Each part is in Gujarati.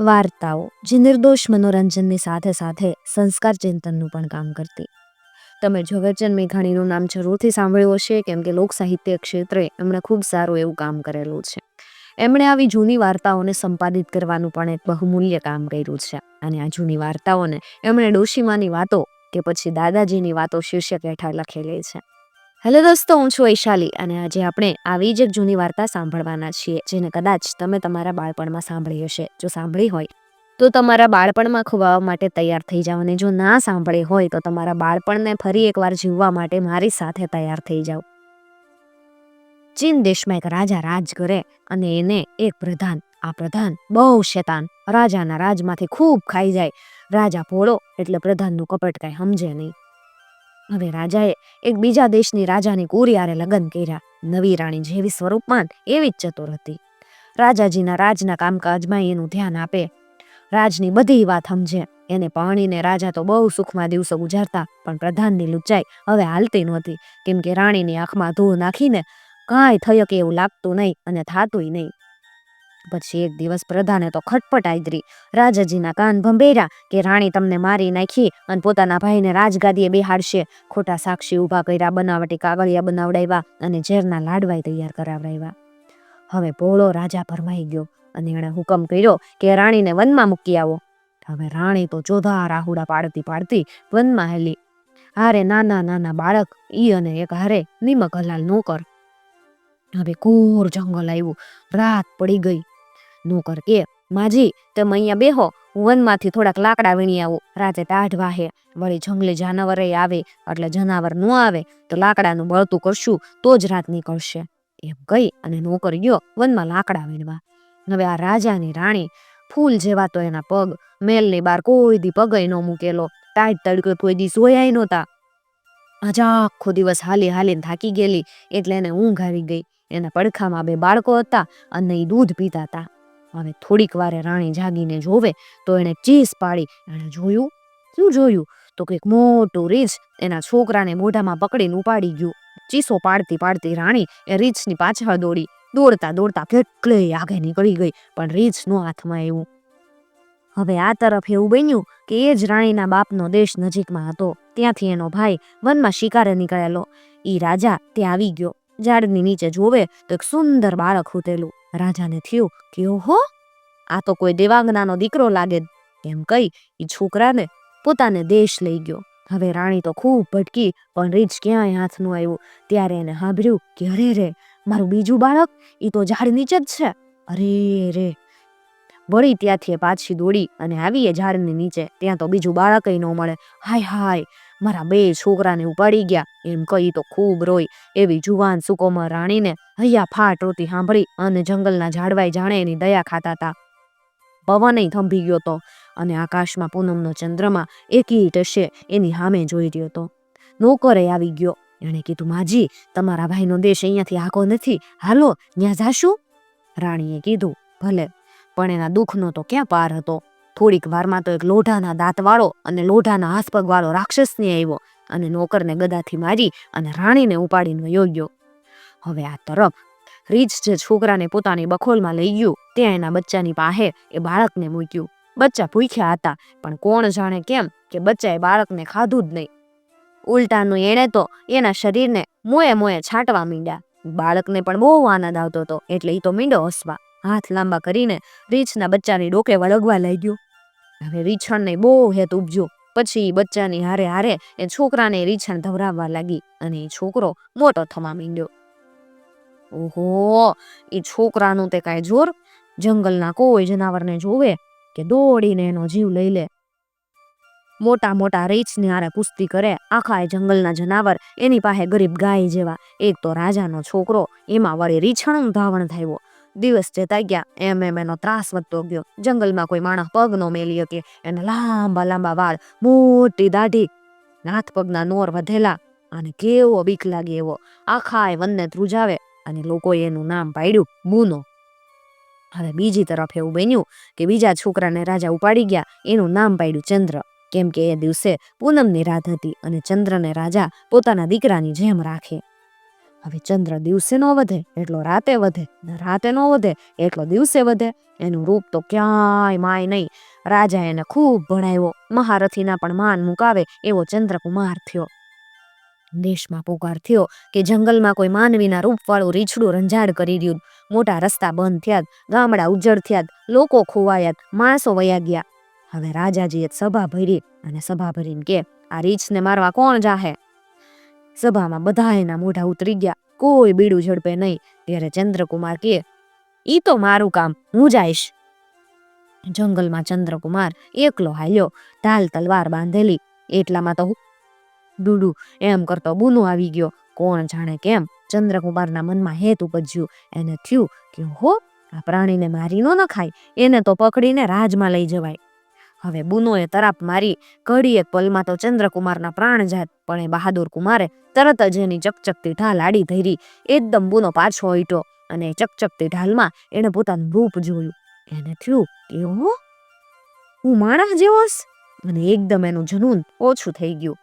વાર્તાઓ, જે નિર્દોષ મનોરંજનની સાથે સાથે સંસ્કાર ચિંતનનું પણ કામ કરતી. તમે ઝવેરચંદ મેઘાણીનું નામ જરૂરથી સાંભળ્યું હશે, કેમ કે લોક સાહિત્ય ક્ષેત્રે એમણે ખૂબ સારું એવું કામ કરેલું છે. એમણે આવી જૂની વાર્તાઓને સંપાદિત કરવાનું પણ એક બહુમૂલ્ય કામ કર્યું છે. અને આ જૂની વાર્તાઓને એમણે ડોશીમાની વાતો કે પછી દાદાજીની વાતો શીર્ષક હેઠળ લખેલી છે. હેલો દોસ્તો, હું છું વૈશાલી અને આજે આપણે આવી જ એક જૂની વાર્તા સાંભળવાના છીએ, જેને કદાચ તમે તમારા બાળપણમાં સાંભળી હશે. જો સાંભળી હોય, તો તમારા બાળપણમાં ખોવાવા માટે તૈયાર થઈ જાઓ અને જો ના સાંભળી હોય, તો તમારા બાળપણને ફરી એકવાર જીવવા માટે મારી સાથે તૈયાર થઈ જાઓ. ચીન દેશમાં એક રાજા રાજ કરે અને એને એક પ્રધાન, આ પ્રધાન બહુ શેતાન, રાજાના રાજમાંથી ખૂબ ખાઈ જાય. રાજા ભોળો એટલે પ્રધાનનું કપટ કાંઈ સમજે નહીં. હવે રાજાએ એક બીજા દેશની રાજાની કુરિયારે લગ્ન કર્યા. નવી રાણી જેવી સ્વરૂપમાં એવી જ ચતુર હતી. રાજાજીના રાજના કામકાજમાં એનું ધ્યાન આપે. રાજની બધી વાત સમજે. એને પાણીને રાજા તો બહુ સુખમાં દિવસો ગુજારતા, પણ પ્રધાનની લુચાઈ હવે હાલતી નહોતી. કેમ કે રાણીની આંખમાં ધૂળ નાખીને કાંઈ થયો કે એવું લાગતું નહીં અને થાતુંય નહીં. પછી એક દિવસ પ્રધાને તો ખટપટ આદરી રાજાજીના કાન ભંભેર્યા કે રાણી તમને મારી નાખી અને પોતાના ભાઈને રાજગાદીએ બેહાડશે. ખોટા સાક્ષી ઊભા કર્યા, બનાવટી કાગળિયા બનાવડાવ્યા અને ઝેરના લાડવાય તૈયાર કરાવડાવ્યા. હવે ભોળો રાજા ભરમાઈ ગયો અને એણે હુકમ કર્યો કે રાણીને વનમાં મૂકી આવો. હવે રાણી તો ચોધા રાહુડા પાડતી પાડતી વનમાં હેલી. હારે નાના નાના બાળક, ઈ અને એક હારે નિમક હલાલ નોકર હવે ઘોર જંગલ આવ્યું રાત પડી ગઈ. નોકર કે, માજી, તમે અહીંયા બેહો, હું વનમાંથી થોડાક લાકડા વીણી આવું. રાતે ટાઢ વાહે. વળી જંગલી જાનવરે આવે, એટલે જનાવર ન આવે, તો લાકડાનું બળતું કરશું, તો જ રાત નીકળશે. એમ કહી અને નોકર ગયો વનમાં લાકડા વીણવા. હવે આ રાજાની રાણી ફૂલ જેવા તો એના પગ, મેલની બાર કોઈ દી પગય ન મૂકેલો. ટાઈટ તડકો કોઈ દી જોયાય નહોતા. આજે આખો દિવસ હાલી હાલીને થાકી ગયેલી, એટલે એને ઊંઘ આવી ગઈ. એના પડખામાં બે બાળકો હતા અને એ દૂધ પીતા હતા. હવે થોડીક વારે રાણી જાગીને જોવે, તો એણે ચીસ પાડી. એણે જોયું? શું જોયું? તો કંઈક મોટું રીંછ એના છોકરાને મોઢામાં પકડીને ઉપાડી ગયું. ચીસો પાડતી પાડતી રાણી એ રીંછની પાછળ દોડી. દોડતા દોડતા કેટલે આગે નીકળી ગઈ, પણ રીંછનું હાથમાં એવું. હવે આ તરફ એવું બન્યું કે એ જ રાણીના બાપનો દેશ નજીકમાં હતો. ત્યાંથી એનો ભાઈ વનમાં શિકારે નીકળેલો. ઈ રાજા ત્યાં આવી ગયો. ઝાડની નીચે જોવે તો એક સુંદર બાળક હૂતેલું રાજાને થયું કે, ઓહો, આ તો કોઈ દેવાંગનાનો દીકરો લાગે. એમ કહી એ છોકરાને પોતાને દેશ લઈ ગયો. હવે રાણી તો ખૂબ ભટકી, પણ રીંછ ક્યાંય હાથનું આવ્યું. ત્યારે એને સાંભળ્યું કે, અરે રે, મારું બીજું બાળક એ તો ઝાડ નીચે જ છે. અરે રે. વળી ત્યાંથી પાછી દોડી અને આવી એ ઝાડની નીચે. ત્યાં તો બીજું બાળકય ન મળે. હાય હાય. મારા બે છોકરાને ઉપાડી ગયા. એમ કહી તો ખૂબ રોઈ. એવી જુવાન સુકોમર રાણીને હૈયા ફાટ રોતી સાંભળી અને જંગલના ઝાડવાય જાણે એની દયા ખાતા હતા પવનય થંભી ગયો તો અને આકાશમાં પૂનમનો ચંદ્રમા એકી ટશે એની સામે જોઈ રહ્યો હતો નોકરે આવી ગયો. એણે કીધું, માજી, તમારા ભાઈનો દેશ અહીંયાથી આખો નથી. હાલો ત્યાં જાશું? રાણીએ કીધું, ભલે. પણ એના દુઃખનો તો ક્યાં પાર હતો? થોડીક વારમાં તો એક લોઢાના દાંતવાળો અને લોઢાના હાથપગવાળો રાક્ષસને આવ્યો અને નોકરને ગદાથી મારી અને રાણીને ઉપાડીને વયો હવે આ તરફ રીછ જે છોકરાને પોતાની બખોલમાં લઈ ગયું, ત્યાં એના બચ્ચાની પાસે એ બાળકને મૂક્યું. બચ્ચા ભૂખ્યા હતા, પણ કોણ જાણે કેમ કે બચ્ચાએ બાળકને ખાધું જ નહીં. ઉલટાનું એણે તો એના શરીરને મોએ મોએ છાંટવા મીંડ્યા. બાળકને પણ બહુ આનંદ આવતો હતો, એટલે એ તો મીંડો હસવા. હાથ લાંબા કરીને રીંછના બચ્ચાની ડોકે વળગવા લાગ્યો. હવે રીછણને બહુ હેત ઉપજો. પછી બચ્ચાની હારે હારે એ છોકરાને રીછણ ધવરાવવા લાગી અને એ છોકરો મોટો થવા માંડ્યો. ઓહો, એ છોકરાનું તે કાંઈ જોર? જંગલના કોઈ જનાવરને જોવે કે દોડીને એનો જીવ લઈ લે? મોટા મોટા રીંછને હારે કુસ્તી કરે આખા એ જંગલના જનાવર એની પાસે ગરીબ ગાય જેવા. એક તો રાજાનો છોકરો, એમાં વળી રીછણનું ધાવણ થયો દિવસ જતા ગયા. એમ એમ એનો ત્રાસ વધતો ગયો. જંગલમાં કોઈ માણસ પગ નો મેલી શકે એને લાંબા લાંબા વાળ, મોટી દાઢી. હાથ પગના નોર વધેલા અને કેવો બીક લાગે એવો. આખા એ વનને ધ્રુજાવે અને લોકોએ એનું નામ પાડ્યું, મૂનો. હવે બીજી તરફ એવું બન્યું કે બીજા છોકરાને રાજા ઉપાડી ગયા. એનું નામ પાડ્યું ચંદ્ર. કેમ કે એ દિવસે પૂનમની રાત હતી અને ચંદ્રને રાજા પોતાના દીકરાની જેમ રાખે. હવે ચંદ્ર દિવસે નો વધે, એટલો રાતે વધે, ને રાતે નો વધે, એટલો દિવસે વધે. એનું રૂપ તો ક્યાંય માય નહીં. રાજા એને ખૂબ ભણાવ્યો. મહારથીના પણ માન મુકાવે એવો ચંદ્રકુમાર થયો. દેશમાં પુકાર થયો કે જંગલમાં કોઈ માનવીના રૂપવાળું રીછડું રંજાડ કરી રહ્યું. મોટા રસ્તા બંધ થયા ગામડા ઉજ્જડ થયા લોકો ખોવાયા માણસો વયા ગયા. હવે રાજાજીએ સભા ભરી અને સભા ભરીને કે, આ રીછને મારવા કોણ જાહે? સભામાં બધા એના મોઢા ઉતરી ગયા. કોઈ બીડું ઝડપે નહીં. ત્યારે ચંદ્રકુમાર કે, ઈ તો મારું કામ. હું જઈશ જંગલમાં ચંદ્રકુમાર એકલો હાલ્યો, ઢાલ તલવાર બાંધેલી. એટલામાં તો ડુડુ, એમ કરતો બુનો આવી ગયો. કોણ જાણે કેમ? ચંદ્રકુમારના મનમાં હેત ઉપજ્યું. એને થયું કે, હો, આ પ્રાણીને મારી ન નખાય. એને તો પકડીને રાજમાં લઈ જવાય. હવે બુનોએ તરાપ મારી ઘડી એક પલમાં તો ચંદ્રકુમારના પ્રાણ જાત, પણ એ બહાદુર કુમારે તરત જ એની ચકચકતી ઢાલ આડી ધરી, એકદમ બુનો પાછો હઈટો અને ચકચકતી ઢાલમાં એણે પોતાનું રૂપ જોયું. એને થયું કે હું માણસ જેવો અને એકદમ એનું જનૂન ઓછું થઈ ગયું.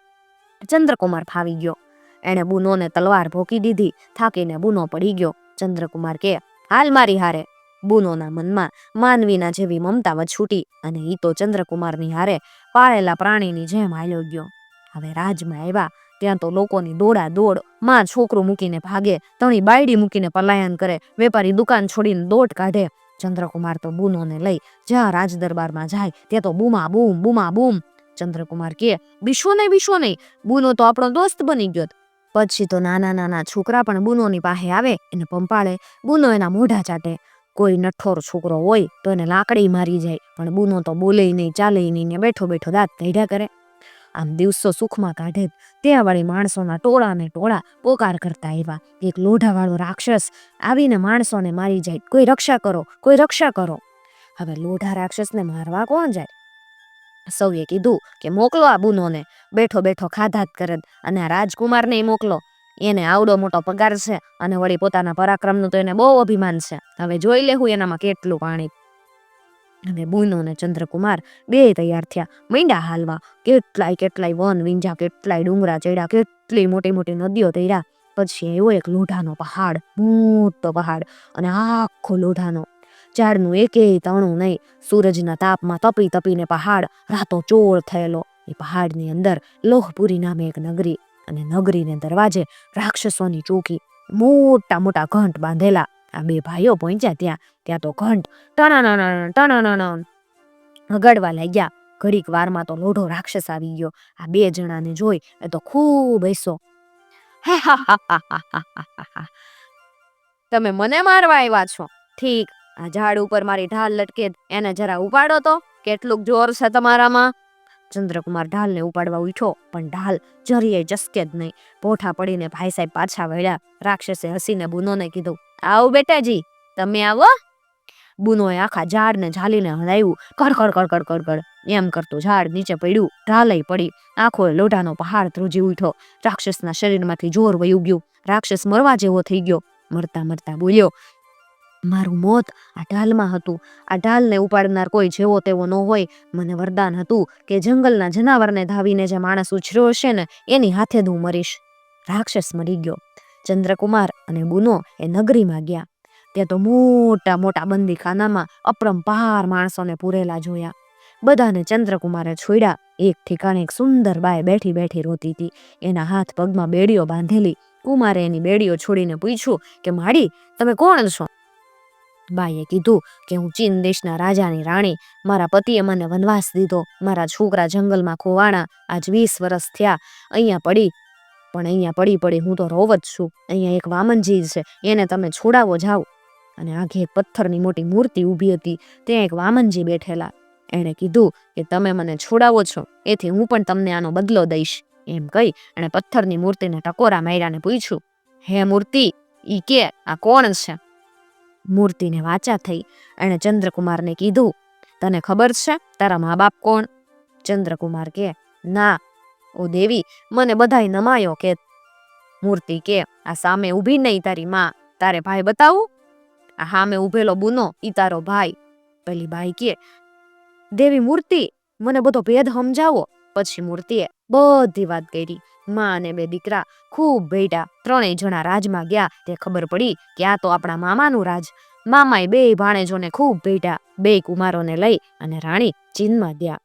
ચંદ્રકુમાર ફાવી ગયો. એણે બુનોને તલવાર ભોકી દીધી, થાકીને બુનો પડી ગયો. ચંદ્રકુમાર કે, હાલ મારી હારે. બુનોના મનમાં માનવીના જેવી મમતા છૂટી અને ઈ તો ચંદ્રકુમારની હારે પાળેલા પ્રાણીની જેમ હાલ્યો ગયો. હવે રાજમાં આવ્યા, ત્યાં તો લોકોની દોડા દોડમાં છોકરું મૂકીને ભાગે, તણી બાયડી મૂકીને પલાયન કરે, વેપારી દુકાન છોડીને દોટ કાઢે. ચંદ્રકુમાર તો બુનોને લઈ જ્યાં રાજ દરબારમાં જાય, ત્યાં તો બૂમા બૂમ બૂમા બૂમ. ચંદ્રકુમાર કે બિશો નહીં બિશો નહીં, બુનો તો આપણો દોસ્ત બની ગયો. પછી તો નાના નાના છોકરા પણ બુનોની પાસે આવે, એને પંપાળે, બુનો એના મોઢા ચાટે. કોઈ નઠોર છોકરો હોય તો એને લાકડી મારી જાય, પણ બુનો તો બોલે નહીં ચાલે નહીં ને બેઠો બેઠો દાંત કાઢ્યા કરે. આમ દિવસો સુખમાં કાઢે. ત્યાં વાળી માણસોના ટોળા ને ટોળા પોકાર કરતા આવ્યા. એક લોઢાવાળો રાક્ષસ આવીને માણસોને મારી જાય. કોઈ રક્ષા કરો, કોઈ રક્ષા કરો. હવે લોઢા રાક્ષસને મારવા કોણ જાય? સૌએ કીધું કે મોકલો આ બુનોને. બેઠો બેઠો ખાધાત કરે અને આ રાજકુમારને મોકલો. એને આવડો મોટો પગાર છે અને વળી પોતાના પરાક્રમનું તો એને બહુ અભિમાન છે. હવે જોઈ લેવું એનામાં કેટલું પાણી. અને બુનો ને ચંદ્રકુમાર બે તૈયાર થયા. મીંડા હાલવા. કેટલાય કેટલાય વન વિંજા, કેટલાય ડુંગરા ચડ્યા, કેટલી મોટી મોટી નદીઓ તૈયા પછી એવો એક લોઢાનો પહાડ, મોટો પહાડ અને આખો લોઢાનો. ઝાડનું એકેય તણું નહીં. સૂરજના તાપમાં તપી તપીને પહાડ, રાતો ચોળ થયેલો. એ પહાડની અંદર લોહપુરી નામે એક નગરી. અને નગરીને દરવાજે રાક્ષસોની ચોકી મોટા મોટા ઘંટ બાંધેલા. આ બે ભાઈઓ પહોંચ્યા ત્યાં. ત્યાં તો ઘંટ ટણ ટણાણણ વગાડવા લાગ્યા. ઘડીક વારમાં તો લોઢો રાક્ષસ આવી ગયો. આ બે જણાને જોઈ એ તો ખૂબ હસ્યો. હે હા હા હા હા હા હા હા. તમે મને મારવા આવ્યા છો? ઠીક. આ ઝાડ ઉપર મારી ઢાલ લટકે એને જરા ઉપાડો તો. કેટલુંક જોર છે તમારામાં. ચંદ્રકુમાર ઢાલને ઉપાડવા ઉઠ્યો, પણ ઢાલ જરીએ જસકે જ નહીં. પોઠા પડીને ભાઈ સાહેબ પાછા વળ્યા. રાક્ષસે હસીને બુનોને કીધું, આવો બેટાજી, તમે આવો. બુનોએ આખા ઝાડને ઝાલીને હલાવ્યું. કડ કડ કડ કડ કડ કડ એમ કરતું ઝાડ નીચે પડ્યું, ઢાલય પડી. આખો લોઢાનો પહાડ ધ્રુજી ઉઠ્યો. રાક્ષસના શરીરમાંથી જોર વયું ગયું. રાક્ષસ મરવા જેવો થઈ ગયો. મરતા મરતા બોલ્યો મારું મોત આ ઢાલમાં હતું. આ ઢાલને ઉપાડનાર કોઈ જેવો તેવો ન હોય. મને વરદાન હતું કે જંગલના જનાવરને ધાવીને જે માણસ ઉછર્યો હશે ને, એની હાથે જ હું મરીશ. રાક્ષસ મરી ગયો. ચંદ્રકુમાર અને બુનો એ નગરીમાં ગયા. ત્યાં તો મોટા મોટા બંદીખાનામાં અપરંપાર માણસોને પૂરેલા જોયા. બધાને ચંદ્રકુમારે છોડ્યા. એક ઠેકાણે એક સુંદર બાય બેઠી બેઠી રોતી હતી. એના હાથ પગમાં બેડીઓ બાંધેલી. કુમારે એની બેડીઓ છોડીને પૂછ્યું કે માડી તમે કોણ છો? બાઈએ કીધું કે હું ચીન દેશના રાજાની રાણી. મારા પતિએ મને વનવાસ દીધો. મારા છોકરા જંગલમાં ખોવાણા. આજ વીસ વર્ષ થયા. અહીંયા પડી. પણ અહીંયા પડી પડી હું તો રોવ જ છું. અહીંયા એક વામનજી છે. એને તમે છોડાવો જાઓ. અને આગે એક પથ્થરની મોટી મૂર્તિ ઊભી હતી. ત્યાં એક વામનજી બેઠેલા. એણે કીધું કે તમે મને છોડાવો છો. એથી હું પણ તમને આનો બદલો દઈશ. એમ કહી એણે પથ્થરની મૂર્તિને ટકોરા માર્યાને પૂછ્યું, હે મૂર્તિ, ઈ કે, આ કોણ છે? મૂર્તિને વાચા થઈ એણે ચંદ્રકુમારને કીધું, તને ખબર છે તારા મા બાપ કોણ? ચંદ્રકુમાર કે, ના. ઓ દેવી, મને બધાય નમાયો કે. મૂર્તિ કે, આ સામે ઊભી નહીં તારી માં, તારે ભાઈ બતાવું? આ સામે ઊભેલો બુનો, ઈ તારો ભાઈ. પેલી ભાઈ કે, દેવી મૂર્તિ, મને બધો ભેદ સમજાવો. પછી મૂર્તિએ બધી વાત કરી. માં અને બે દીકરા ખૂબ ભેટા. ત્રણેય જણા રાજમાં ગયા. તે ખબર પડી કે આ તો આપણા મામાનું રાજ. મામાએ બે ભાણેજોને ખૂબ ભેટા. બે કુમારોને લઈ અને રાણી ચીનમાં ગયા.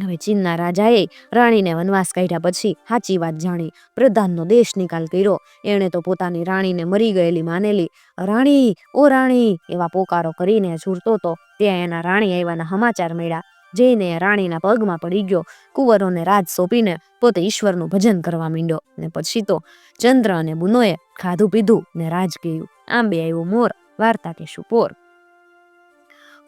હવે ચીનના રાજાએ રાણીને વનવાસ કાઢ્યા પછી સાચી વાત જાણી. પ્રધાનનો દેશ નિકાલ કર્યો. એણે તો પોતાની રાણીને મરી ગયેલી માનેલી. રાણી, ઓ રાણી, એવા પોકારો કરીને ઝૂરતો તો ત્યાં એના રાણી આવ્યાના સમાચાર મળ્યા. જઈને રાણીના પગમાં પડી ગયો. કુંવરોને રાજ સોંપીને પોતે ઈશ્વરનું ભજન કરવા માંડ્યો ને પછી તો ચંદ્ર અને બુનોએ ખાધું પીધું ને રાજ ગયું આંબે આવ્યો મોર, વાર્તા કે શુપોર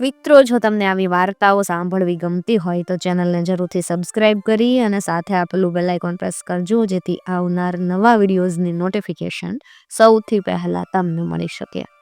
મિત્રો, જો તમને આવી વાર્તાઓ સાંભળવી ગમતી હોય તો ચેનલને જરૂરથી સબસ્ક્રાઇબ કરી અને સાથે આપેલું બેલ આઇકોન પ્રેસ કરજો, જેથી આવનાર નવા વિડીયોઝની નોટિફિકેશન સૌથી પહેલાં તમને મળી શકે.